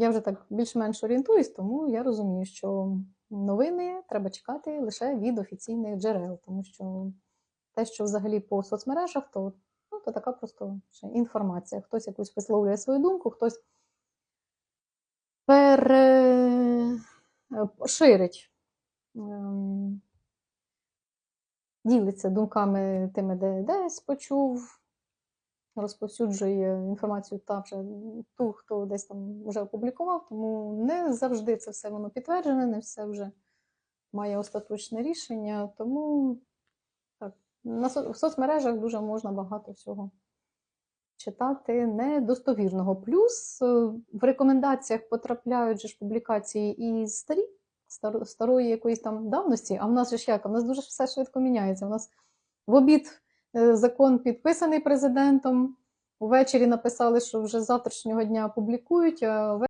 я вже так більш-менш орієнтуюсь, тому я розумію, що новини треба чекати лише від офіційних джерел, тому що те, що взагалі по соцмережах, то, ну, то така просто інформація. Хтось якусь висловлює свою думку, хтось пере... е, ем, ділиться думками тими, де десь почув, розповсюджує інформацію та вже ту, хто десь там вже опублікував, тому не завжди це все воно підтверджене, не все вже має остаточне рішення. Тому так, на в соцмережах дуже можна багато всього читати недостовірного. Плюс е, в рекомендаціях потрапляють же ж публікації і старі, стар- старої якоїсь там давності, а в нас ж як? У нас дуже все швидко міняється. У нас в обід закон підписаний президентом. Увечері написали, що вже з завтрашнього дня публікують, а